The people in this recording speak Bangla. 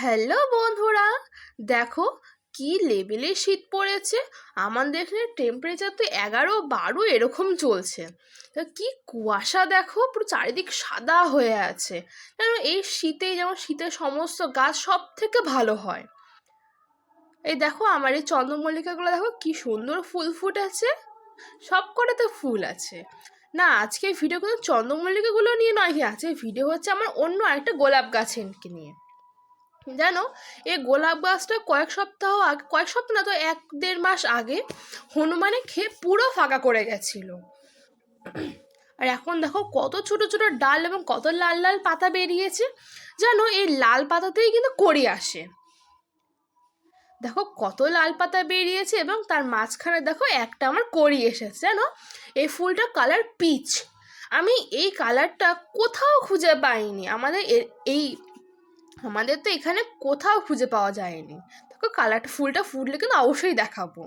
হ্যালো বন্ধুরা, দেখো কি লেভেলের শীত পড়েছে। আমাদের এখানে টেম্পারেচার তো এগারো বারো এরকম চলছে। তা কি কুয়াশা দেখো, পুরো চারিদিক সাদা হয়ে আছে। যেন এই শীতে যেমন শীতের সমস্ত গাছ সব থেকে ভালো হয়। এই দেখো আমার এই চন্দ্রমল্লিকাগুলো দেখো কি সুন্দর ফুল ফুটেছে। সব কটাতে ফুল আছে। না আজকে ভিডিও কিন্তু চন্দ্রমল্লিকাগুলো নিয়ে নয় আছে ভিডিও হচ্ছে আমার অন্য আরেকটা গোলাপ গাছকে নিয়ে। জানো, এই গোলাপ গাছটা কয়েক সপ্তাহ আগে, কয়েক সপ্তাহ না তো এক দেড় মাস আগে হনুমানে খেয়ে পুরো ফাঁকা করে গেছিল। আর এখন দেখো কত ছোট ছোট ডাল এবং কত লাল লাল পাতা বেরিয়েছে। যেন এই লাল পাতাতেই কিন্তু কড়ি আসে। দেখো কত লাল পাতা বেরিয়েছে এবং তার মাঝখানে দেখো একটা আমার কড়ি এসেছে, জানো? এই ফুলটা কালার পিচ। আমি এই কালারটা কোথাও খুঁজে পাইনি। আমাদের এই আমাদের তো এখানে কোথাও খুঁজে পাওয়া যায়নি। তোকে কালারটা ফুলটা ফুটলে কিন্তু অবশ্যই দেখাবো।